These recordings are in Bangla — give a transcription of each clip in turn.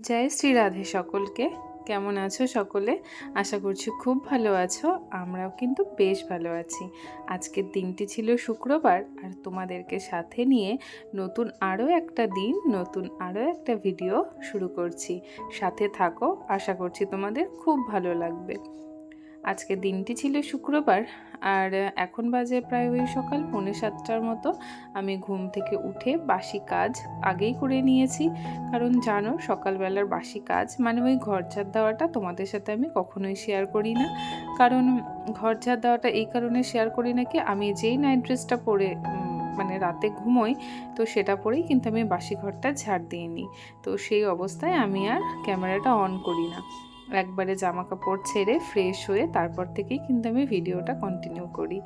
জয় শ্রী রাধে সকলকে। কেমন আছো সকলে? আশা করছি খুব ভালো আছো, আমরাও কিন্তু বেশ ভালো আছি। আজকের দিনটি ছিল শুক্রবার, আর তোমাদেরকে সাথে নিয়ে নতুন আরও একটা দিন, নতুন আরও একটা ভিডিও শুরু করছি। সাথে থাকো, আশা করছি তোমাদের খুব ভালো লাগবে। আজকে দিনটি ছিল শুক্রবার, আর এখন বাজে প্রায় ওই সকাল পৌনে সাতটার মতো। আমি ঘুম থেকে উঠে বাসি কাজ আগেই করে নিয়েছি। কারণ জানো, সকালবেলার বাসি কাজ মানে ওই ঘর ঝাড় দেওয়াটা তোমাদের সাথে আমি কখনোই শেয়ার করি না। কারণ ঘর ঝাড় দেওয়াটা এই কারণে শেয়ার করি না কি, আমি যেই নাইট ড্রেসটা পরে মানে রাতে ঘুমোই, তো সেটা পরেই কিন্তু আমি বাসি ঘরটা ঝাড় দিয়ে নিই। তো সেই অবস্থায় আমি আর ক্যামেরাটা অন করি না। একবারে জামা কাপড় ছেড়ে ফ্রেশ হয়ে তারপর থেকেই কিন্তু আমি ভিডিওটা কন্টিনিউ করি।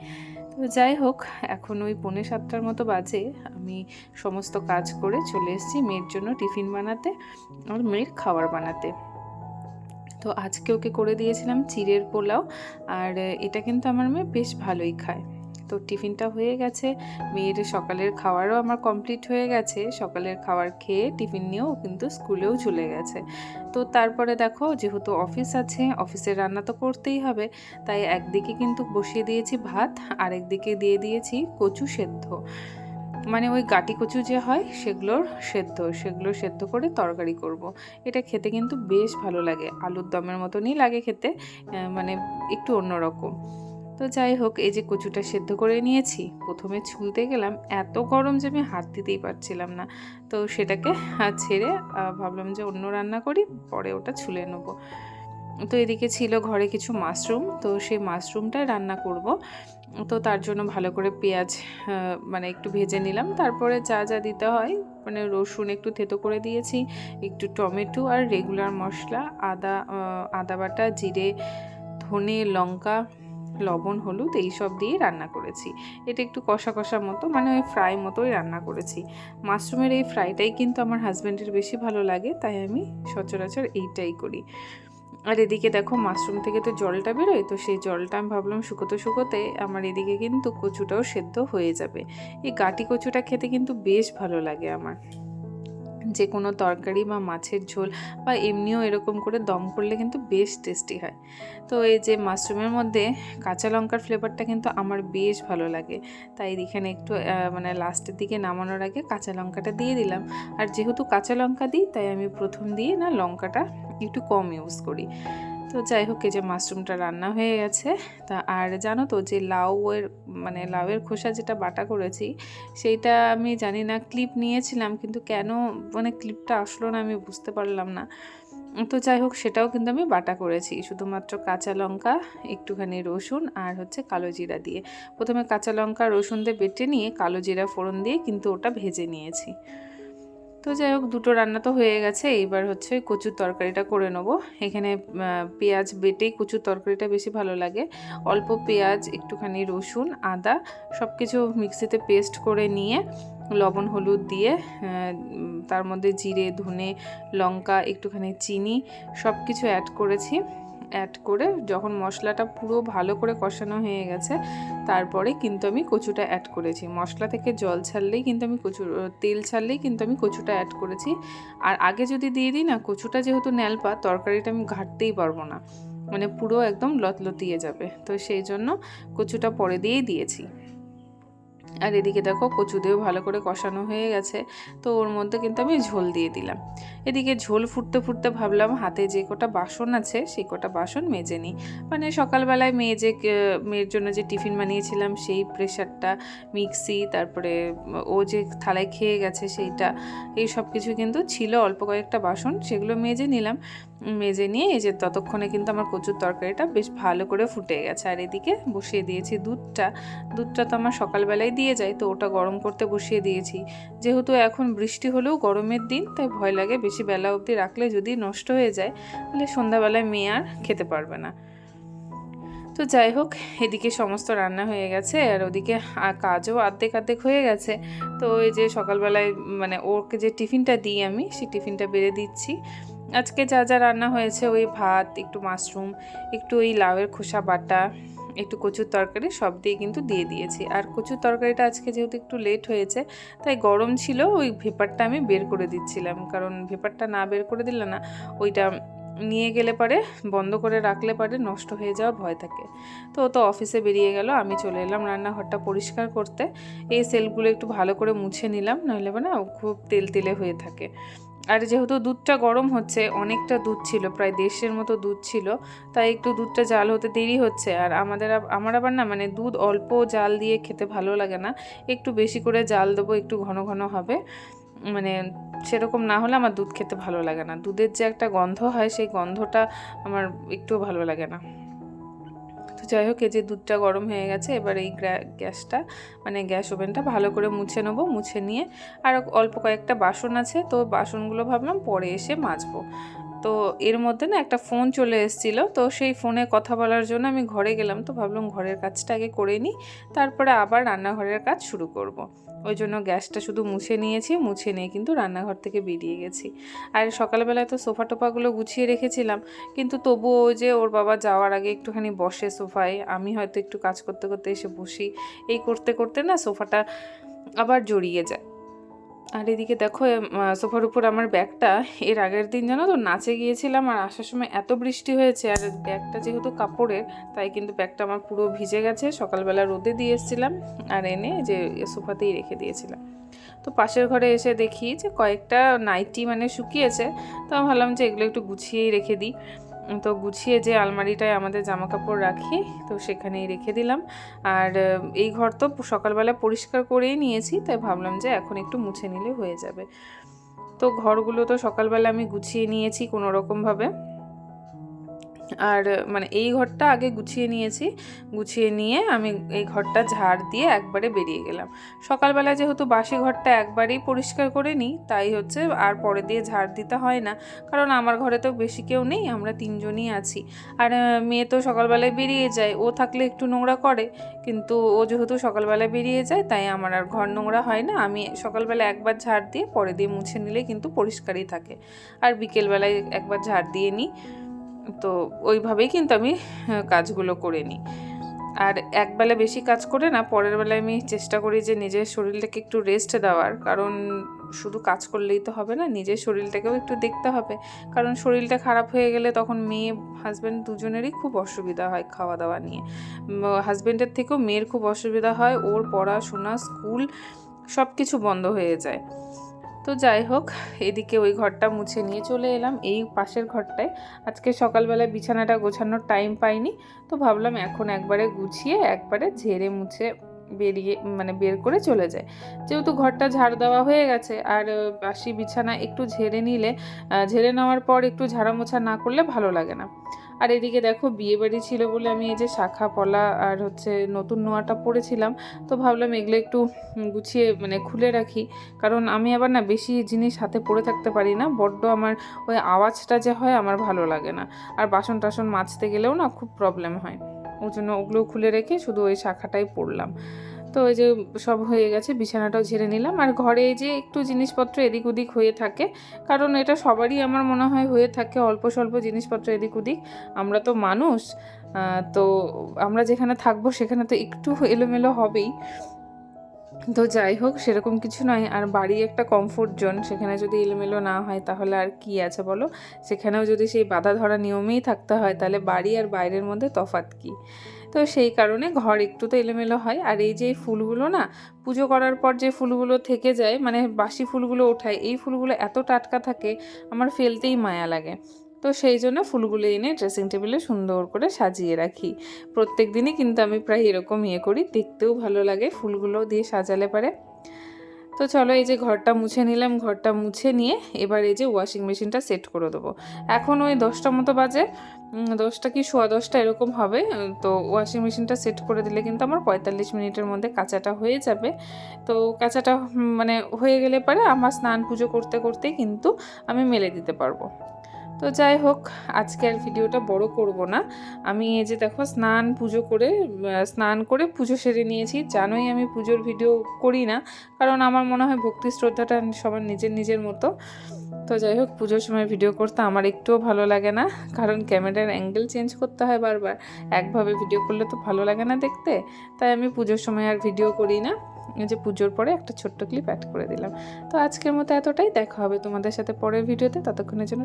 তো যাই হোক, এখন ওই পৌনে সাতটার মতো বাজে, আমি সমস্ত কাজ করে চলে এসেছি মেয়ের জন্য টিফিন বানাতে আর মেয়ের খাবার বানাতে। তো আজকে ওকে করে দিয়েছিলাম চিড়ের পোলাও, আর এটা কিন্তু আমার মেয়ে বেশ ভালোই খায়। তো টিফিনটা হয়ে গেছে। মেয়ের সকালের খাওয়ারও আমার কমপ্লিট হয়ে গেছে। সকালের খাবার খেয়ে টিফিন নিয়েও কিন্তু স্কুলেও চলে গেছে। তো তারপরে দেখো, যেহেতু অফিস আছে, অফিসের রান্না তো করতেই হবে। তাই একদিকে কিন্তু বসিয়ে দিয়েছি ভাত আর একদিকে দিয়ে দিয়েছি কচু সেদ্ধ। মানে ওই গাটি কচু যে হয়, সেগুলোর সেদ্ধ। সেগুলো সেদ্ধ করে তরকারি করব। এটা খেতে কিন্তু বেশ ভালো লাগে। আলুর দমের মতনই লাগে খেতে। মানে একটু অন্যরকম। তো যাই হোক, এই যে কচুটা সেদ্ধ করে নিয়েছি। প্রথমে ছুলতে গেলাম, এত গরম যে আমি হাত দিতেই পারছিলাম না। তো সেটাকে ছেড়ে ভাবলাম যে অন্য রান্না করি, পরে ওটা ছুলে নেব। তো এদিকে ছিল ঘরে কিছু মাশরুম, তো সেই মাশরুমটাই রান্না করব। তো তার জন্য ভালো করে পেঁয়াজ মানে একটু ভেজে নিলাম। তারপরে যা যা দিতে হয় মানে রসুন একটু থেতো করে দিয়েছি, একটু টমেটো আর রেগুলার মশলা, আদা আদা বাটা, জিরে, ধনে, লঙ্কা লবণ, হলুদ এই সব দিয়ে রান্না করেছি। এটা একটু কষা কষা মতো মানে ওই ফ্রাই মতোই রান্না করেছি। মাশরুমের এই ফ্রাইটাই কিন্তু আমার হাজব্যান্ডের বেশি ভালো লাগে, তাই আমি সচরাচর এইটাই করি। আর এদিকে দেখো মাশরুম থেকে তো জলটা বেরোয়, তো সেই জলটা আমি ভাবলাম শুকোতে শুকোতে আমার এদিকে কিন্তু কচুটাও সেদ্ধ হয়ে যাবে। এই গাটি কচুটা খেতে কিন্তু বেশ ভালো লাগে আমার। যে কোনো তরকারি বা মাছের ঝোল বা এমনিও এরকম করে দম করলে কিন্তু বেশ টেস্টি হয়। তো এই যে মাশরুমের মধ্যে কাঁচা লঙ্কার ফ্লেভারটা কিন্তু আমার বেশ ভালো লাগে। তাই এখানে একটু মানে লাস্টের দিকে নামানোর আগে কাঁচা লঙ্কাটা দিয়ে দিলাম। আর যেহেতু কাঁচা লঙ্কা দিই, তাই আমি প্রথম দিয়ে না লঙ্কাটা একটু কম ইউজ করি। তো যাই হোক, এই যে মাশরুমটা রান্না হয়ে গেছে। তা আর জানো তো যে লাউয়ের মানে লাউয়ের খোসা যেটা বাটা করেছি, সেইটা আমি জানি না ক্লিপ নিয়েছিলাম, কিন্তু কেন মানে ক্লিপটা আসলো না আমি বুঝতে পারলাম না। তো যাই হোক, সেটাও কিন্তু আমি বাটা করেছি, শুধুমাত্র কাঁচা লঙ্কা, একটুখানি রসুন আর হচ্ছে কালো জিরা দিয়ে। প্রথমে কাঁচা লঙ্কা রসুন দিয়ে বেটে নিয়ে কালো জিরা ফোড়ন দিয়ে কিন্তু ওটা ভেজে নিয়েছি। তো যাই হোক, দুটো রান্না তো হয়ে গেছে। এইবার হচ্ছে কচুর তরকারিটা করে নেব। এখানে পেঁয়াজ বেটেই কচুর তরকারিটা বেশি ভালো লাগে। অল্প পেঁয়াজ, একটুখানি রসুন, আদা সব কিছু মিক্সিতে পেস্ট করে নিয়ে লবণ, হলুদ দিয়ে তার মধ্যে জিরে, ধনে, লঙ্কা, একটুখানি চিনি সব কিছু অ্যাড করেছি। অ্যাড করে যখন মশলাটা পুরো ভালো করে কষানো হয়ে গেছে, তারপরে কিন্তু আমি কচুটা অ্যাড করেছি। মশলা থেকে জল ছাড়লেই কিন্তু আমি কচু তেল ছাড়লেই কিন্তু আমি কচুটা অ্যাড করেছি। আর আগে যদি দিয়ে দিই না, কচুটা যেহেতু ন্যালপা, তরকারিটা আমি ঘাটতেই পারব না। মানে পুরো একদম লতলতিয়ে যাবে। তো সেই জন্য কচুটা পরে দিয়েই দিয়েছি। আর এদিকে দেখো কচু দিয়েও ভালো করে কষানো হয়ে গেছে, তো ওর মধ্যে কিন্তু আমি ঝোল দিয়ে দিলাম। এদিকে ঝোল ফুটতে ফুটতে ভাবলাম হাতে যে কটা বাসন আছে, সেই কটা বাসন মেজে নিই। মানে সকালবেলায় মেয়ে যে মেয়ের জন্য যে টিফিন বানিয়েছিলাম, সেই প্রেশারটা, মিক্সি, তারপরে ও যে থালায় খেয়ে গেছে, সেইটা, এই সব কিছু কিন্তু ছিল অল্প কয়েকটা বাসন, সেগুলো মেজে নিলাম। মেজে নিয়ে এই যে ততক্ষণে কিন্তু আমার কচুর তরকারিটা বেশ ভালো করে ফুটে গেছে। আর এদিকে বসিয়ে দিয়েছি দুধটা। দুধটা তো আমার সকালবেলায় দিয়ে যায়, তো ওটা গরম করতে বসিয়ে দিয়েছি। যেহেতু এখন বৃষ্টি হলেও গরমের দিন, তাই ভয় লাগে বেশি বেলা অবধি রাখলে যদি নষ্ট হয়ে যায়, তাহলে সন্ধ্যাবেলায় মেয়ে আর খেতে পারবে না। তো যাই হোক, এদিকে সমস্ত রান্না হয়ে গেছে, আর ওদিকে কাজও আর্ধেক আর্ধেক হয়ে গেছে। তো ওই যে সকালবেলায় মানে ওকে যে টিফিনটা দিই আমি, সেই টিফিনটা বেড়ে দিচ্ছি। আজকে যা যা রান্না হয়েছে, ওই ভাত, একটু মাশরুম, একটু ওই লাউয়ের খোসা বাটা, একটু কচুর তরকারি, সব দিয়ে কিন্তু দিয়ে দিয়েছি। আর কচুর তরকারিটা আজকে যেহেতু একটু লেট হয়েছে, তাই গরম ছিল, ওই ভেপারটা আমি বের করে দিচ্ছিলাম। কারণ ভেপারটা না বের করে দিলে না, ওইটা নিয়ে গেলে পারে, বন্ধ করে রাখলে পারে, নষ্ট হয়ে যাওয়ার ভয় থাকে। তো তো অফিসে বেরিয়ে গেল, আমি চলে এলাম রান্নাঘরটা পরিষ্কার করতে। এই সেলগুলো একটু ভালো করে মুছে নিলাম নইলে না খুব তেল তেলে হয়ে থাকে। আর যেহেতু দুধটা গরম হচ্ছে, অনেকটা দুধ ছিল, প্রায় দেড়শের মতো দুধ ছিল, তাই একটু দুধটা জাল হতে দেরি হচ্ছে। আর আমাদের আমার আবার না মানে দুধ অল্প জাল দিয়ে খেতে ভালো লাগে না, একটু বেশি করে জাল দেবো, একটু ঘন ঘন হবে। মানে সেরকম না হলে আমার দুধ খেতে ভালো লাগে না। দুধের যে একটা গন্ধ হয়, সেই গন্ধটা আমার একটুও ভালো লাগে না। যাই হোক, এই যে দুধটা গরম হয়ে গেছে, এবার এই গ্যা- গ্যাসটা মানে গ্যাস ওভেনটা ভালো করে মুছে নেব, মুছে নিয়ে আর অল্প কয়েকটা বাসন আছে, তো বাসনগুলো ভাবলাম পরে এসে মাজবো। তো এর মধ্যে না একটা ফোন চলে এসেছিল। তো সেই ফোনে কথা বলার জন্য আমি ঘরে গেলাম। তো ভাবলাম ঘরের কাজটা আগে করে নিই, তারপরে আবার রান্নাঘরের কাজ শুরু করব। ওই জন্য গ্যাসটা শুধু মুছে নিয়েছি, মুছে নিয়ে কিন্তু রান্নাঘর থেকে বেরিয়ে গেছি। আর সকালবেলায় তো সোফা টোফাগুলো গুছিয়ে রেখেছিলাম। কিন্তু তবুও যে ওর বাবা যাওয়ার আগে একটুখানি বসে সোফায়, আমি হয়তো একটু কাজ করতে করতে এসে বসি। এই করতে করতে না সোফাটা আবার জড়িয়ে যায়। আর এদিকে দেখো সোফার উপর আমার ব্যাগটা। এর আগের দিন জানো তো নাচে গিয়েছিলাম আর আসার সময় এত বৃষ্টি হয়েছে আর ব্যাগটা যেহেতু কাপড়ের, তাই কিন্তু ব্যাগটা আমার পুরো ভিজে গেছে। সকালবেলা রোদে দিয়ে এসেছিলাম আর এনে যে সোফাতেই রেখে দিয়েছিলাম। তো পাশের ঘরে এসে দেখি যে কয়েকটা নাইটি মানে শুকিয়েছে, তো ভাবলাম যে এগুলো একটু গুছিয়েই রেখে দিই। তো গুছিয়ে যে আলমারিটায় আমাদের জামা কাপড় রাখি, তো সেখানেই রেখে দিলাম। আর এই ঘর তো সকালবেলা পরিষ্কার করেই নিয়েছি, তাই ভাবলাম যে এখন একটু মুছে নিলে হয়ে যাবে। তো ঘরগুলো তো সকালবেলা আমি গুছিয়ে নিয়েছি কোনো রকমভাবে আর মানে এই ঘরটা আগে গুছিয়ে নিয়েছি। গুছিয়ে নিয়ে আমি এই ঘরটা ঝাড় দিয়ে একবারে বেরিয়ে গেলাম। সকালবেলা যেহেতু বাসি ঘরটা একবারেই পরিষ্কার করে নিই, তাই হচ্ছে আর পরে দিয়ে ঝাড় দিতে হয় না। কারণ আমার ঘরে তো বেশি কেউ নেই, আমরা তিনজনই আছি। আর মেয়ে তো সকালবেলায় বেরিয়ে যায়, ও থাকলে একটু নোংরা করে। কিন্তু ও যেহেতু সকালবেলায় বেরিয়ে যায়, তাই আমার আর ঘর নোংরা হয় না। আমি সকালবেলা একবার ঝাড় দিয়ে পরে দিয়ে মুছে নিলে কিন্তু পরিষ্কারই থাকে। আর বিকেলবেলায় একবার ঝাড় দিয়ে নিই। তো ওইভাবেই কিন্তু আমি কাজগুলো করে নিই। আর একবেলা বেশি কাজ করে না, পরের বেলায় আমি চেষ্টা করি যে নিজের শরীরটাকে একটু রেস্ট দেওয়ার। কারণ শুধু কাজ করলেই তো হবে না, নিজের শরীরটাকেও একটু দেখতে হবে। কারণ শরীরটা খারাপ হয়ে গেলে তখন মেয়ে হাজব্যান্ড দুজনেরই খুব অসুবিধা হয় খাওয়া দাওয়া নিয়ে হাজব্যান্ডের থেকেও মেয়ের খুব অসুবিধা হয়, ওর পড়াশোনা, স্কুল সব কিছু বন্ধ হয়ে যায়। তো যাই হোক, এদিকে ওই ঘরটা মুছে নিয়ে চলে এলাম। এই পাশের ঘরটায়। আজকে সকালবেলায় বিছানাটা গোছানোর টাইম পাইনি, তো ভাবলাম এখন একবারে গুছিয়ে, একবারে ঝেড়ে মুছে বেরিয়ে মানে বের করে চলে যায় যেহেতু ঘরটা ঝাড় দেওয়া হয়ে গেছে, আর বাসি বিছানা একটু ঝেড়ে নিলে ঝেড়ে নেওয়ার পর একটু ঝাড়া মোছা না করলে ভালো লাগে না। আর এদিকে দেখো বিয়ে বাড়ি ছিল বলে আমি এই যে শাখা পলা আর হচ্ছে নতুন নোয়াটা পরেছিলাম, তো ভাবলাম এগুলো একটু গুছিয়ে মানে খুলে রাখি। কারণ আমি আবার না বেশি জিনিস হাতে পরে থাকতে পারি না, বড্ড আমার ওই আওয়াজটা যে হয় আমার ভালো লাগে না। আর বাসন টাসন মাজতে গেলেও না খুব প্রবলেম হয়। ওই জন্য ওগুলো খুলে রেখে শুধু ওই শাখাটাই পরলাম। তো ওই যে সব হয়ে গেছে, বিছানাটাও ঝেড়ে নিলাম। আর ঘরে যে একটু জিনিসপত্র এদিক ওদিক হয়ে থাকে, কারণ এটা সবারই আমার মনে হয় হয়ে থাকে, অল্প স্বল্প জিনিসপত্র এদিক ওদিক। আমরা তো মানুষ তো আমরা যেখানে থাকব সেখানে তো একটু এলোমেলো হবেই। তো যাই হোক, সেরকম কিছু নয়। আর বাড়ি একটা কমফোর্ট জোন সেখানে যদি এলোমেলো না হয় তাহলে আর কি আছে বলো? সেখানেও যদি সেই বাধা ধরা নিয়মেই থাকতে হয়, তাহলে বাড়ি আর বাইরের মধ্যে তফাৎ কী? তো সেই কারণে ঘর একটু তো এলোমেলো হয়। আর এই যে এই ফুলগুলো না, পুজো করার পর যে ফুলগুলো থেকে যায় মানে বাসি ফুলগুলো ওঠায়, এই ফুলগুলো এত টাটকা থাকে, আমার ফেলতেই মায়া লাগে। তো সেই জন্য ফুলগুলো এনে ড্রেসিং টেবিলে সুন্দর করে সাজিয়ে রাখি। প্রত্যেক দিনই কিন্তু আমি প্রায় এরকম ইয়ে করি, দেখতেও ভালো লাগে, ফুলগুলো দিয়ে সাজালে পারে। তো চলো এই যে ঘরটা মুছে নিলাম, ঘরটা মুছে নিয়ে এবার এই যে ওয়াশিং মেশিনটা সেট করে দেবো। এখন ওই দশটা মতো বাজে দশটা কি সোয়া দশটা এরকম হবে, তো ওয়াশিং মেশিনটা সেট করে দিলে কিন্তু আমার পঁয়তাল্লিশ মিনিটের মধ্যে কাঁচাটা হয়ে যাবে। তো কাঁচাটা মানে হয়ে গেলে পরে আমার স্নান পুজো করতে করতে কিন্তু আমি মেলে দিতে পারব। তো যাই হোক, আজকে আর ভিডিওটা বড় করব না। আমি এই যে দেখো স্নান পুজো করে স্নান করে পুজো সেরে নিয়েছি। জানোই আমি পুজোর ভিডিও করি না, কারণ আমার মনে হয় ভক্তি শ্রদ্ধাটা সবার নিজের নিজের মতো। তো যাই হোক, পুজোর সময় ভিডিও করতে আমার একটুও ভালো লাগে না, কারণ ক্যামেরার অ্যাঙ্গেল চেঞ্জ করতে হয় বারবার। একভাবে ভিডিও করলে তো ভালো লাগে না দেখতে, তাই আমি পুজোর সময় আর ভিডিও করি না। যে পুজোর পরে একটা ছোট্ট ক্লিপ অ্যাড করে দিলাম। তো আজকের মতো এতটাই, দেখা হবে তোমাদের সাথে পরের ভিডিওতে, ততক্ষণের জন্য